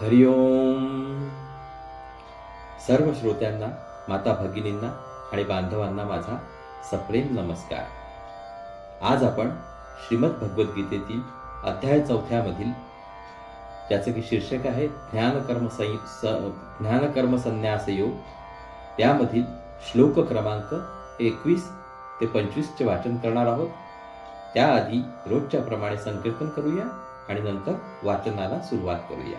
हरिओम सर्व श्रोत्यांना माता भगिनींना आणि बांधवांना माझा सप्रेम नमस्कार. आज आपण श्रीमद भगवद्गीतेतील अध्याय चौथ्यामधील त्याचं की शीर्षक आहे ज्ञानकर्म संय स ज्ञानकर्म संन्यास योग त्यामधील श्लोक क्रमांक एकवीस ते पंचवीसचे वाचन करणार आहोत. त्याआधी रोजच्या प्रमाणे संकीर्तन करूया आणि नंतर वाचनाला सुरुवात करूया.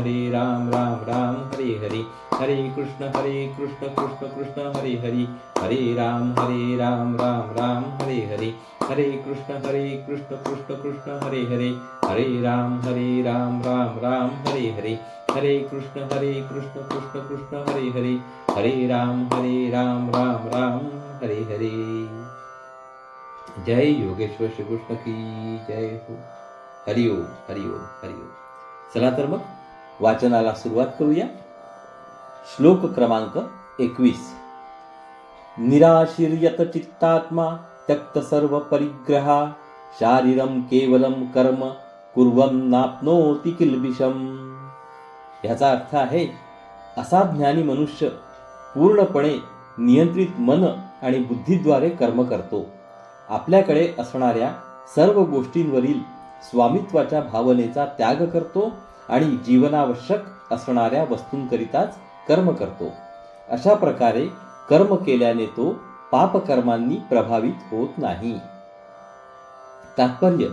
हरे राम राम राम हरे हरे. हरे कृष्ण हरे कृष्ण कृष्ण कृष्ण हरे हरे. हरे राम हरे राम राम राम हरे हरे. हरे कृष्ण हरे कृष्ण कृष्ण कृष्ण हरे हरे. हरे राम हरे राम राम राम हरे हरे. हरे कृष्ण हरे कृष्ण कृष्ण कृष्ण हरे हरे. हरे राम हरे राम राम राम हरे हरे. जय योगेश्वर श्रीकृष्ण की जय हो. हरिओम हरिओम हरिओम चला तर मग. वाचनाला सुरुवात करूया. श्लोक क्रमांक एकवीस. निराशीर्यत चित्तात्मा त्यक्त सर्व परिग्रहा शारीरम केवलम कर्म कुर्वम नाप्नोति किलबिषम ह्याचा अर्थ आहे असा ज्ञानी मनुष्य पूर्णपणे नियंत्रित मन आणि बुद्धीद्वारे कर्म करतो. आपल्याकडे असणाऱ्या सर्व गोष्टींवरील स्वामित्वाच्या भावनेचा त्याग करतो आणि जीवनावश्यक असणाऱ्या वस्तूंकरिताच कर्म करतो. अशा प्रकारे कर्म केल्याने तो पापकर्मांनी प्रभावित होत नाही. तात्पर्य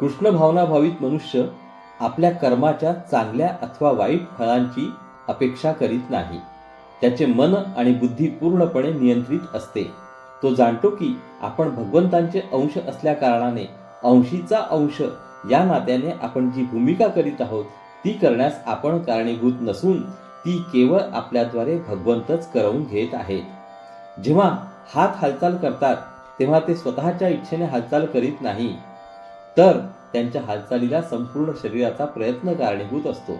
कृष्ण भावनाभावित मनुष्य आपल्या कर्माच्या चांगल्या अथवा वाईट फळांची अपेक्षा करीत नाही. त्याचे मन आणि बुद्धी पूर्णपणे नियंत्रित असते. तो जाणतो की आपण भगवंतांचे अंश असल्या कारणाने अंशीचा अंश या नात्याने आपण जी भूमिका करीत आहोत ती करण्यास आपण कारणीभूत नसून ती केवळ आपल्याद्वारे भगवंतच करवून घेत आहेत जेव्हा हात हालचाल करतात तेव्हा ते स्वतःच्या इच्छेने हालचाल करीत नाही. तर त्यांच्या हालचालीला संपूर्ण शरीराचा प्रयत्न कारणीभूत असतो.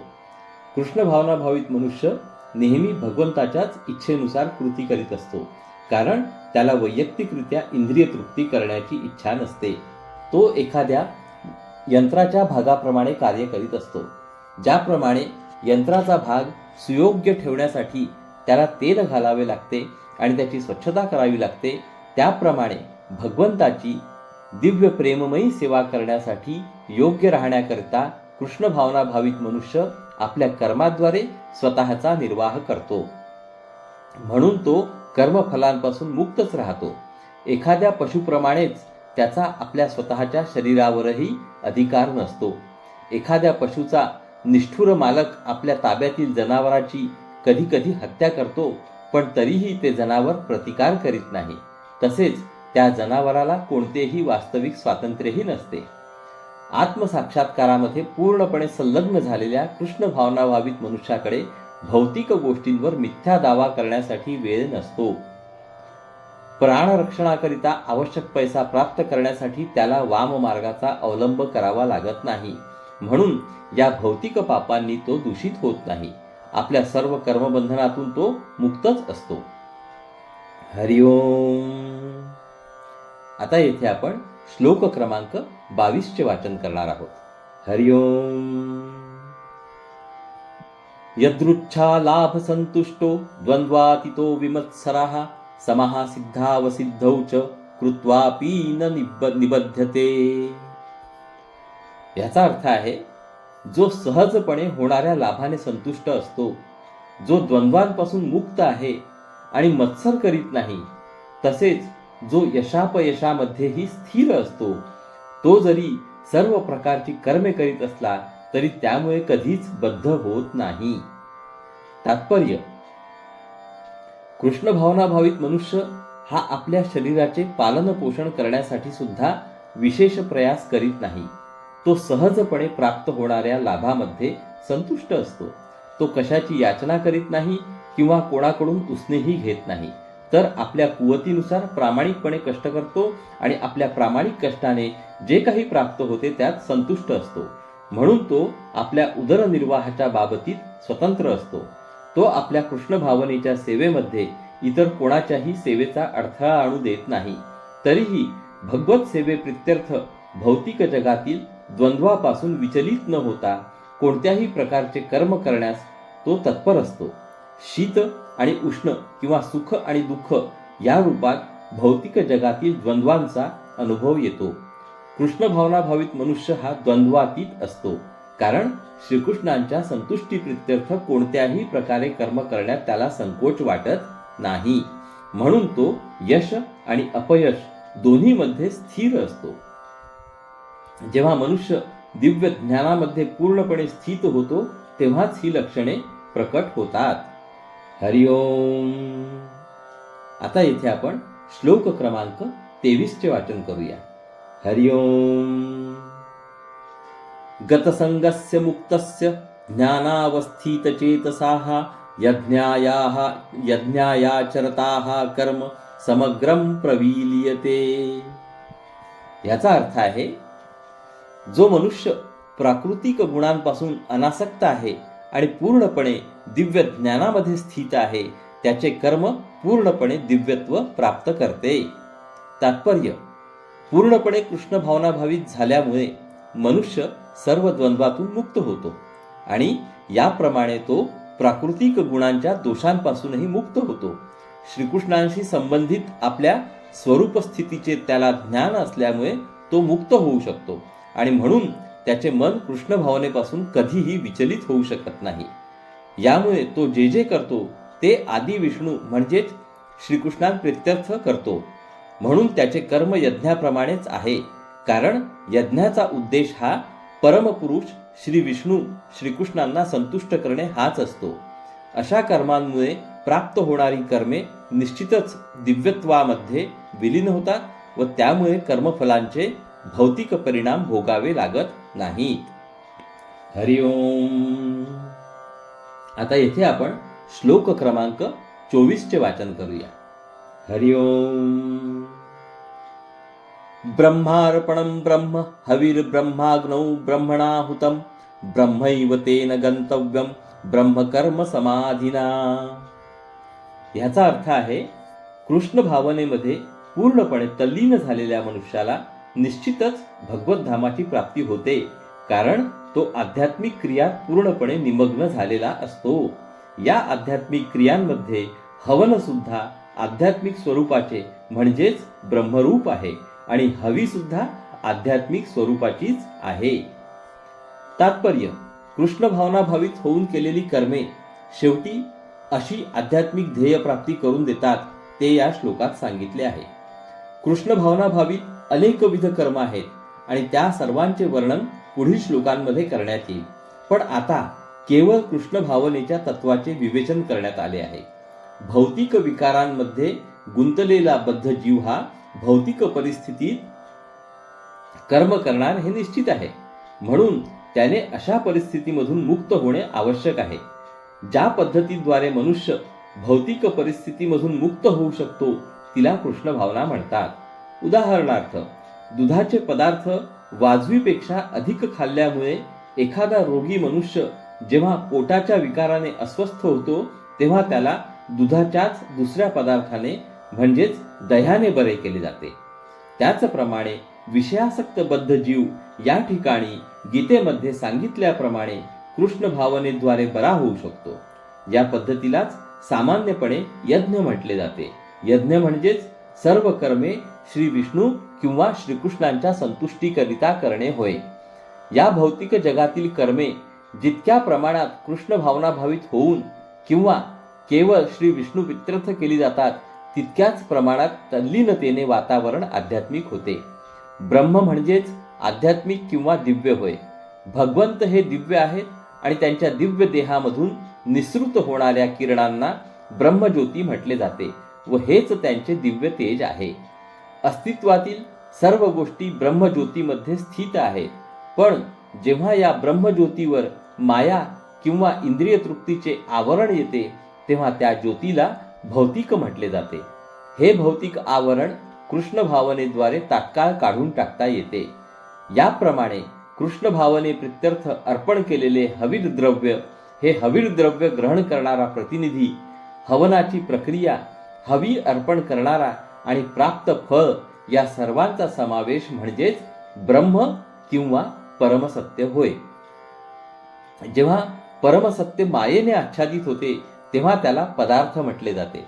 कृष्ण भावनाभावित मनुष्य नेहमी भगवंताच्याच इच्छेनुसार कृती करीत असतो कारण त्याला वैयक्तिकरित्या इंद्रिय तृप्ती करण्याची इच्छा नसते. तो एखाद्या यंत्राच्या भागाप्रमाणे कार्य करीत असतो. ज्याप्रमाणे यंत्राचा भाग सुयोग्य ठेवण्यासाठी त्याला तेल घालावे लागते आणि त्याची स्वच्छता करावी लागते त्याप्रमाणे भगवंताची दिव्य प्रेममयी सेवा करण्यासाठी योग्य राहण्याकरिता कृष्ण भावना भावित मनुष्य आपल्या कर्माद्वारे स्वतःचा निर्वाह करतो. म्हणून तो कर्मफलांपासून मुक्तच राहतो. एखाद्या पशुप्रमाणेच त्याचा आपल्या स्वतःच्या शरीरावरही अधिकार नसतो. एखाद्या पशुचा निष्ठुर मालक आपल्या ताब्यातील जनावराची कधी कधी हत्या करतो पण तरीही ते जनावर प्रतिकार करीत नाही. तसेच त्या जनावराला कोणतेही वास्तविक स्वातंत्र्यही नसते. आत्मसाक्षात्कारामध्ये पूर्णपणे संलग्न झालेल्या कृष्ण भावना भावित मनुष्याकडे भौतिक गोष्टींवर मिथ्या दावा करण्यासाठी वेळ नसतो. प्राणरक्षणाकरिता आवश्यक पैसा प्राप्त करण्यासाठी त्याला वाम मार्गाचा अवलंब करावा लागत नाही. म्हणून या भौतिक पापांनी तो दूषित होत नाही. आपल्या सर्व कर्मबंधनातून तो मुक्तच असतो. हरिओम आता येथे आपण श्लोक क्रमांक बावीसचे वाचन करणार आहोत. हरिओम यदृच्छा लाभ संतुष्टो द्वंद्वातितो विमत्सराः समः सिद्धावसिद्धौ च कृत्वापि न निब निबध्यते. याचा अर्थ आहे जो सहजपणे होणाऱ्या लाभाने संतुष्ट असतो जो द्वंद्वांपासून मुक्त आहे आणि मत्सर करीत नाही तसेच जो यशापयशामध्येही स्थिर असतो तो जरी सर्व प्रकारची कर्मे करीत असला तरी त्यामुळे कधीच बद्ध होत नाही. तात्पर्य कृष्ण भावनाभावित मनुष्य हा आपल्या शरीराचे पालन पोषण करण्यासाठी सुद्धा विशेष प्रयास करीत नाही. तो सहजपणे प्राप्त होणाऱ्या लाभामध्ये संतुष्ट असतो. तो कशाची याचना करीत नाही किंवा कोणाकडून उसनेही घेत नाही. तर आपल्या कुवतीनुसार प्रामाणिकपणे कष्ट करतो आणि आपल्या प्रामाणिक कष्टाने जे काही प्राप्त होते त्यात संतुष्ट असतो. म्हणून तो आपल्या उदरनिर्वाहाच्या बाबतीत स्वतंत्र असतो. तो आपल्या कृष्ण भावनेच्या सेवेमध्ये इतर कोणाच्याही सेवेचा अडथळा आणू देत नाही. तरीही भगवत सेवे प्रित्यर्थ भौतिक जगातील द्वंद्वापासून विचलित न होता कोणत्याही प्रकारचे कर्म करण्यास तो तत्पर असतो. शीत आणि उष्ण किंवा सुख आणि दुःख या रूपात भौतिक जगातील द्वंद्वांचा अनुभव येतो. कृष्ण भावनाभावित मनुष्य हा द्वंद्वातीत असतो. कारण श्रीकृष्णांच्या संतुष्टी प्रित्यर्थ कोणत्याही प्रकारे कर्म करण्यात त्याला संकोच वाटत नाही. म्हणून तो यश आणि अपयश दोन्हीमध्ये स्थिर असतो. जेव्हा मनुष्य दिव्य ज्ञानामध्ये पूर्णपणे स्थित होतो तेव्हाच ही लक्षणे प्रकट होतात. हरिओम आता येथे आपण श्लोक क्रमांक तेवीसचे वाचन करूया. हरिओम गतसंगस्य मुक्तस्य ज्ञानावस्थितचेतसाः यज्ञायाः यज्ञायाचरताः कर्म समग्रम प्रवीलियते. याचा अर्थ आहे जो मनुष्य प्राकृतिक गुणांपासून अनासक्त आहे आणि पूर्णपणे दिव्य ज्ञानामध्ये स्थित आहे त्याचे कर्म पूर्णपणे दिव्यत्व प्राप्त करते. तात्पर्य पूर्णपणे कृष्ण भावनाभावित झाल्यामुळे मनुष्य सर्व द्वंद्वातून मुक्त होतो आणि याप्रमाणे तो प्राकृतिक गुणांच्या दोषांपासूनही मुक्त होतो. श्रीकृष्णांशी संबंधित आपल्या स्वरूप स्थितीचे त्याला ज्ञान असल्यामुळे तो मुक्त होऊ शकतो. आणि म्हणून त्याचे मन कृष्ण भावनेपासून कधीही विचलित होऊ शकत नाही. यामुळे तो जे जे करतो ते आदी विष्णू म्हणजेच श्रीकृष्णांप्रित्यर्थ करतो. म्हणून त्याचे कर्म यज्ञाप्रमाणेच आहे. कारण यज्ञाचा उद्देश हा परमपुरुष श्री विष्णू श्रीकृष्णांना संतुष्ट करणे हाच असतो. अशा कर्मांमुळे प्राप्त होणारी कर्मे निश्चितच दिव्यत्वामध्ये विलीन होतात व त्यामुळे कर्मफलांचे भौतिक परिणाम भोगावे लागत नाहीत. हरिओम आता येथे आपण श्लोक क्रमांक चोवीसचे वाचन करूया. हरिओम ब्रह्मार्पणं ब्रह्म हविर्ब्रह्माग्नौ ब्रह्मणाहुतं ब्रह्मैव तेन गंतव्यम ब्रह्मकर्म समाधिना. ह्याचा अर्थ आहे कृष्ण भावनेमध्ये पूर्णपणे तल्लीन झालेल्या मनुष्याला निश्चितच भगवतधामाची प्राप्ती होते कारण तो आध्यात्मिक क्रियात पूर्णपणे निमग्न झालेला असतो. या आध्यात्मिक क्रियांमध्ये हवन सुद्धा आध्यात्मिक स्वरूपाचे म्हणजेच ब्रह्मरूप आहे आणि हवी सुद्धा आध्यात्मिक स्वरूपाचीच आहे. तात्पर्य कृष्ण भावना भावित होऊन केलेली कर्मे शेवटी अशी आध्यात्मिक ध्येय प्राप्ती करून देतात ते या श्लोकात सांगितले आहे. कृष्ण भावना भावित अनेकविध कर्म आहेत आणि त्या सर्वांचे वर्णन पुढील श्लोकांमध्ये करण्यात येईल. पण आता केवळ कृष्ण भावनेच्या तत्वाचे विवेचन करण्यात आले आहे. भौतिक विकारांमध्ये गुंतलेला बद्ध जीव हा भौतिक परिस्थितीत कर्म करणार हे निश्चित आहे. म्हणून त्याने अशा परिस्थितीमधून मुक्त होणे आवश्यक आहे. ज्या पद्धतीद्वारे मनुष्य भौतिक परिस्थितीमधून मुक्त होऊ शकतो तिला कृष्ण भावना म्हणतात. उदाहरणार्थ दुधाचे पदार्थ वाजवीपेक्षा अधिक खाल्ल्यामुळे एखादा रोगी मनुष्य जेव्हा पोटाच्या विकाराने अस्वस्थ होतो तेव्हा त्याला दुधाच्याच दुसऱ्या पदार्थाने म्हणजेच दह्याने बरे केले जाते. त्याचप्रमाणे विषयासक्त बद्ध जीव या ठिकाणी गीतेमध्ये सांगितल्याप्रमाणे कृष्ण भावनेद्वारे बरा होऊ शकतो. या पद्धतीलाच सामान्यपणे यज्ञ म्हटले जाते. यज्ञ म्हणजेच सर्व कर्मे श्री विष्णू किंवा श्रीकृष्णांच्या संतुष्टीकरिता करणे होय. या भौतिक जगातील कर्मे जितक्या प्रमाणात कृष्ण भावना भावित होऊन किंवा केवळ श्री विष्णू वित्यर्थ केली जातात तितक्याच प्रमाणात तल्लीनतेने वातावरण आध्यात्मिक होते. ब्रह्म म्हणजेच आध्यात्मिक किंवा दिव्य होय. भगवंत हे दिव्य आहेत आणि त्यांच्या दिव्य देहामधून निसृत होणाऱ्या किरणांना ब्रह्मज्योती म्हटले जाते व हेच त्यांचे दिव्य तेज आहे. अस्तित्वातील सर्व गोष्टी ब्रह्मज्योतीमध्ये स्थित आहेत पण जेव्हा या ब्रह्मज्योतीवर माया किंवा इंद्रिय तृप्तीचे आवरण येते तेव्हा त्या ज्योतीला भौतिक म्हटले जाते. हे भौतिक आवरण कृष्ण भावनेद्वारे तात्काळ काढून टाकता येते. याप्रमाणे कृष्ण भावने प्रित्यर्थ अर्पण केलेले हवीर द्रव्य हे हवीर द्रव्य ग्रहण करणारा प्रतिनिधी हवनाची प्रक्रिया हवी अर्पण करणारा आणि प्राप्त फळ या सर्वांचा समावेश म्हणजेच ब्रह्म किंवा परमसत्य होय. जेव्हा परमसत्य मायेने आच्छादित होते तेव्हा त्याला पदार्थ म्हटले जाते.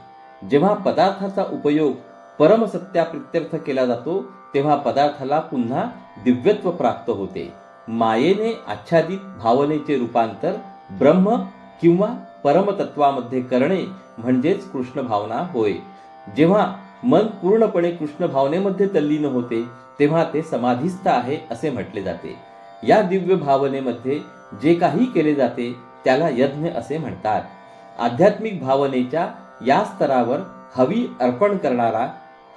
जेव्हा पदार्थाचा उपयोग परमसत्याप्रित्यर्थ केला जातो तेव्हा पदार्थाला पुन्हा दिव्यत्व प्राप्त होते. मायेने आच्छादित भावनेचे रूपांतर ब्रह्म किंवा परमतत्वामध्ये करणे म्हणजेच कृष्ण भावना होय. जेव्हा मन पूर्णपणे कृष्ण भावनेमध्ये तल्लीन होते तेव्हा ते समाधिस्थ आहे असे म्हटले जाते. या दिव्य भावनेमध्ये जे काही केले जाते त्याला यज्ञ असे म्हणतात. आध्यात्मिक भावनेच्या या स्तरावर हवी अर्पण करणारा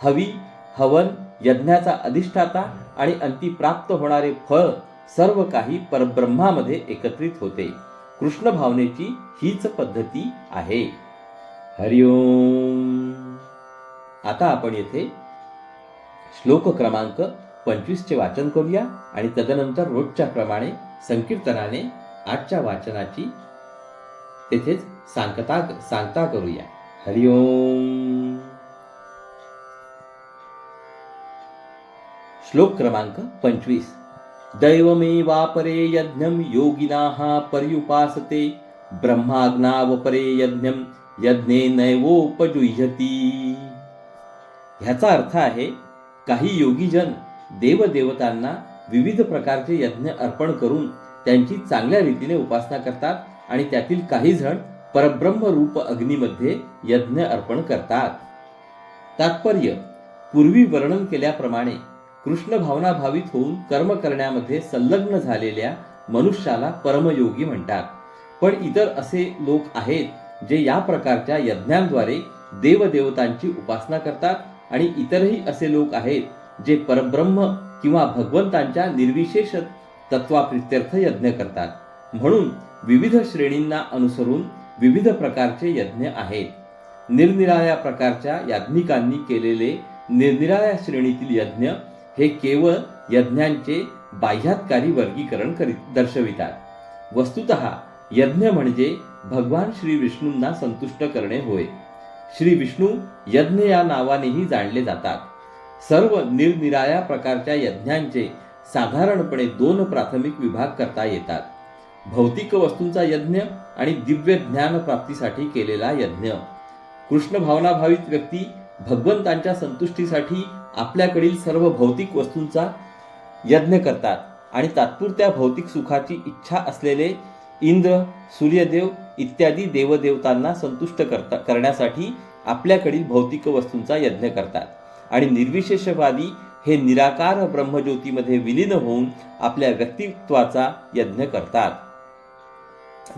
हवी हवन यज्ञाचा अधिष्ठाता आणि अंती प्राप्त होणारे फळ सर्व काही परब्रह्मामध्ये एकत्रित होते. कृष्ण भावनेची हीच पद्धती आहे. हरिओम. आता आपण येथे श्लोक क्रमांक पंचवीसचे वाचन करूया आणि तदनंतर रोजच्या प्रमाणे संकीर्तनाने आजच्या वाचनाची तेथेच सांगता सांगता करूया. हरिओम श्लोक क्रमांक पंचवीस. दैवमेवापरे यज्ञम योगिनाः पर्युपासते ब्रह्माग्नावपरे यज्ञम यज्ञे नैवोपजुह्यती. ह्याचा अर्थ आहे काही योगीजन देवदेवतांना विविध प्रकारचे यज्ञ अर्पण करून त्यांची चांगल्या रीतीने उपासना करतात आणि त्यातील काही जण परब्रह्म रूप अग्नीमध्ये यज्ञ अर्पण करतात. तात्पर्य पूर्वी वर्णन केल्याप्रमाणे कृष्ण भावना भावित होऊन कर्म करण्यामध्ये संलग्न झालेल्या मनुष्याला परमयोगी म्हणतात. पण इतर असे लोक आहेत जे या प्रकारच्या यज्ञांद्वारे देवदेवतांची उपासना करतात आणि इतरही असे लोक आहेत जे परब्रह्म किंवा भगवंतांच्या निर्विशेष तत्वाप्रित्यर्थ यज्ञ करतात. म्हणून विविध श्रेणींना अनुसरून विविध प्रकारचे यज्ञ आहेत. निरनिराळ्या प्रकारच्या याज्ञिकांनी केलेले निरनिराळ्या श्रेणीतील यज्ञ हे केवळ यज्ञांचे बाह्यात्कारी वर्गीकरण करीत दर्शवितात. वस्तुत यज्ञ म्हणजे भगवान श्री विष्णूंना संतुष्ट करणे होय. श्री विष्णू यज्ञ या नावानेही जाणले जातात. सर्व निरनिराळ्या प्रकारच्या यज्ञांचे साधारणपणे दोन प्राथमिक विभाग करता येतात. भौतिक वस्तूंचा यज्ञ आणि दिव्य ज्ञान प्राप्तीसाठी केलेला यज्ञ. कृष्ण भावनाभावित व्यक्ती भगवंतांच्या संतुष्टीसाठी आपल्याकडील सर्व भौतिक वस्तूंचा यज्ञ करतात आणि तात्पुरत्या भौतिक सुखाची इच्छा असलेले इंद्र सूर्यदेव इत्यादी देवदेवतांना संतुष्ट करता करण्यासाठी आपल्याकडील भौतिक वस्तूंचा यज्ञ करतात. आणि निर्विशेषवादी हे निराकार ब्रह्मज्योतीमध्ये विलीन होऊन आपल्या व्यक्तित्वाचा यज्ञ करतात.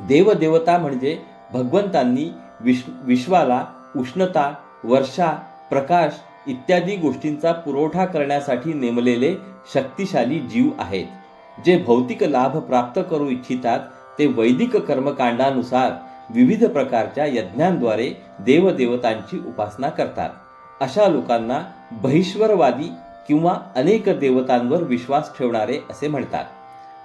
देवदेवता म्हणजे भगवंतांनी विश्व विश्वाला उष्णता वर्षा प्रकाश इत्यादी गोष्टींचा पुरवठा करण्यासाठी नेमलेले शक्तिशाली जीव आहेत जे भौतिक लाभ प्राप्त करू इच्छितात ते वैदिक कर्मकांडानुसार विविध प्रकारच्या यज्ञांद्वारे देवदेवतांची उपासना करतात. अशा लोकांना बहिश्वरवादी किंवा अनेक देवतांवर विश्वास ठेवणारे असे म्हणतात.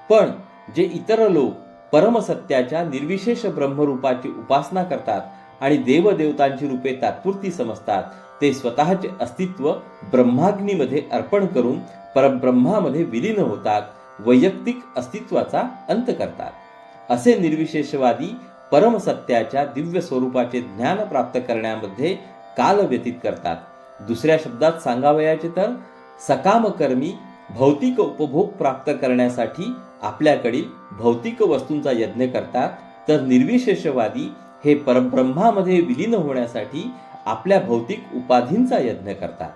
पण जे इतर लोक परमसत्याच्या निर्विशेष ब्रह्मरूपाची उपासना करतात आणि देवदेवतांची रूपे तात्पुरती समजतात ते स्वतःचे अस्तित्व ब्रह्माग्नीमध्ये अर्पण करून परब्रह्मामध्ये विलीन होतात वैयक्तिक अस्तित्वाचा अंत करतात. असे निर्विशेषवादी परमसत्याच्या दिव्य स्वरूपाचे ज्ञान प्राप्त करण्यामध्ये काल व्यतीत करतात. दुसऱ्या शब्दात सांगावयाचे तर सकामकर्मी भौतिक उपभोग प्राप्त करण्यासाठी आपल्याकडील भौतिक वस्तूंचा यज्ञ करतात तर निर्विशेषवादी हे परब्रह्मामध्ये विलीन होण्यासाठी आपल्या भौतिक उपाधींचा यज्ञ करतात.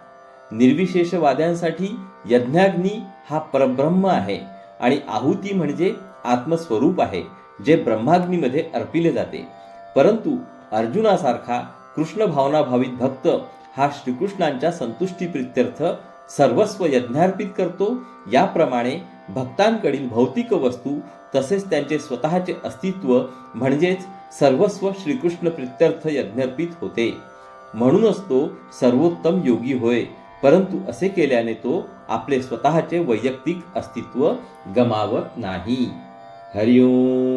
निर्विशेषवाद्यांसाठी यज्ञाग्नी हा परब्रह्म आहे आणि आहुती म्हणजे आत्मस्वरूप आहे. जे ब्रह्माग्नीमध्ये अर्पिले जाते. परंतु अर्जुनासारखा कृष्ण भावनाभावित भक्त हा श्रीकृष्णांच्या संतुष्टी प्रित्यर्थ सर्वस्व यज्ञार्पित करतो. याप्रमाणे भक्तांकडील भौतिक वस्तू तसेच त्यांचे स्वतःचे अस्तित्व म्हणजेच सर्वस्व श्रीकृष्ण प्रित्यर्थ यज्ञार्पित होते. म्हणूनच तो सर्वोत्तम योगी होय. परंतु असे केल्याने तो आपले स्वतःचे वैयक्तिक अस्तित्व गमावत नाही. हरिओम.